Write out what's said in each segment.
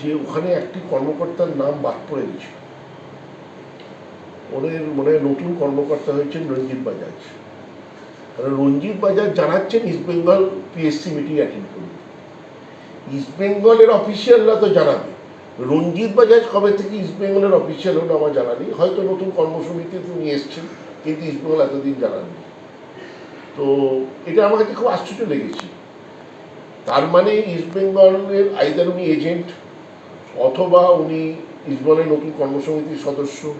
যে ওখানে একটি কর্মকর্তার নাম বাদ পড়ে গেছিল ওদের মনে নতুন কর্মকর্তা হয়েছেন রঞ্জিত বাজাজ। রঞ্জিত বাজাজ জানাচ্ছেন East Bengal PSC meeting attend করবে। ইস্ট বেঙ্গলের অফিসিয়ালরা তো জানাবে। রঞ্জিত বাজাজ কবে থেকে ইস্ট বেঙ্গলের অফিসিয়াল হলো আমার জানা নেই। হয়তো নতুন কর্মসমিতি তিনি এসছেন, কিন্তু ইস্ট বেঙ্গল এতদিন জানাননি তো এটা আমার কাছে খুব আশ্চর্য লেগেছে। তার মানে ইস্ট বেঙ্গলের আইদার উনি এজেন্ট অথবা উনি ইসবলের নতুন কর্মসমিতির সদস্য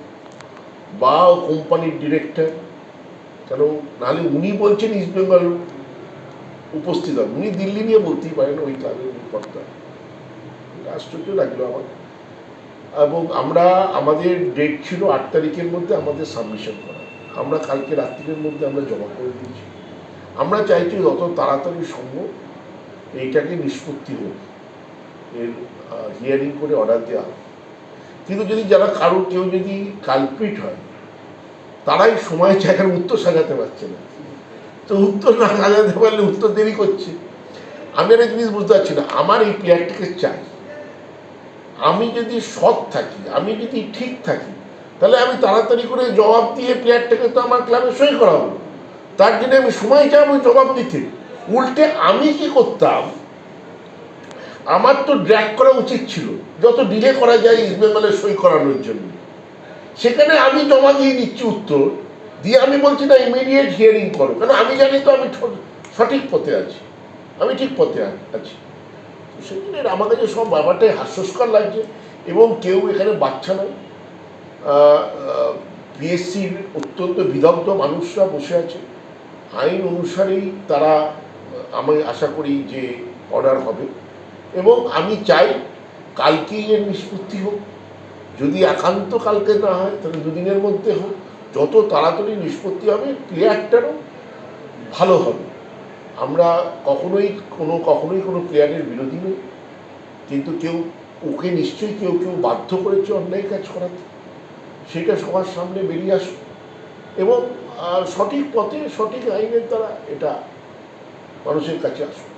বা কোম্পানির ডিরেক্টর, কেন? নাহলে উনি বলছেন ইস্ট বেঙ্গল উপস্থিত হন উনি দিল্লি নিয়ে বলতেই পারেন ওই ক্লাবের কর্তা আশ্চর্য লাগল আমার। এবং আমরা, আমাদের ডেট ছিল আট তারিখের মধ্যে আমাদের সাবমিশন করা। আমরা কালকে রাত্রির মধ্যে আমরা জমা করে দিয়েছি। আমরা চাইছি যত তাড়াতাড়ি সম্ভব এইটাকে নিষ্পত্তি হোক। এর হিয়ারিং করে অর্ডার দেওয়া হোক। কিন্তু যদি যারা কারোর কেউ যদি কালপিট হয়, তারাই সময় জায়গার উত্তর সাজাতে পারছে না। তো উত্তর না সাজাতে পারলে উত্তর দেরি করছে। আমি একটা জিনিস বুঝতে পারছি না, আমার এই প্লেয়ারটাকে চাই। আমি যদি সৎ থাকি, আমি যদি ঠিক থাকি, তাহলে আমি তাড়াতাড়ি করে জবাব দিয়ে প্লেয়ারটাকে তো আমার ক্লাবে সই করাবো। তার জন্য আমি সময় যাব জবাব দিতে। উল্টে আমি কি করতাম আমার তো ড্র্যাক করা উচিত ছিল। যত ডিলে করা যায় ইস্ট সই করানোর জন্য। সেখানে আমি জমা দিয়ে দিচ্ছি উত্তর। দিয়ে আমি বলছি, না ইমিডিয়েট হিয়ারিং করো। কারণ আমি জানি তো আমি সঠিক পথে আছি। আমি ঠিক পথে আছি। জন্য আমার কাছে সব ব্যাপারটাই হাস্যস্কর লাগছে এবং কেউ এখানে বাচ্চা নয়। পিএসসির অত্যন্ত বিদগ্ধ মানুষরা বসে আছে। আইন অনুসারেই তারা আমি আশা করি যে অর্ডার হবে। এবং আমি চাই কালকেই এর নিষ্পত্তি হোক। যদি একান্ত কালকে না হয়, তাহলে দুদিনের মধ্যে হোক। যত তাড়াতাড়ি নিষ্পত্তি হবে প্লেয়ারটারও ভালো হবে। আমরা কখনোই কোনো কখনোই কোনো প্লেয়ারের বিরোধী নই। কিন্তু কেউ, ওকে নিশ্চয়ই কেউ কেউ বাধ্য করেছে অন্যায় কাজ করাতে। সেটা সবার সামনে বেরিয়ে আসুক। এবং সঠিক পথে, সঠিক আইনের দ্বারা এটা মানুষের কাছে আসুক।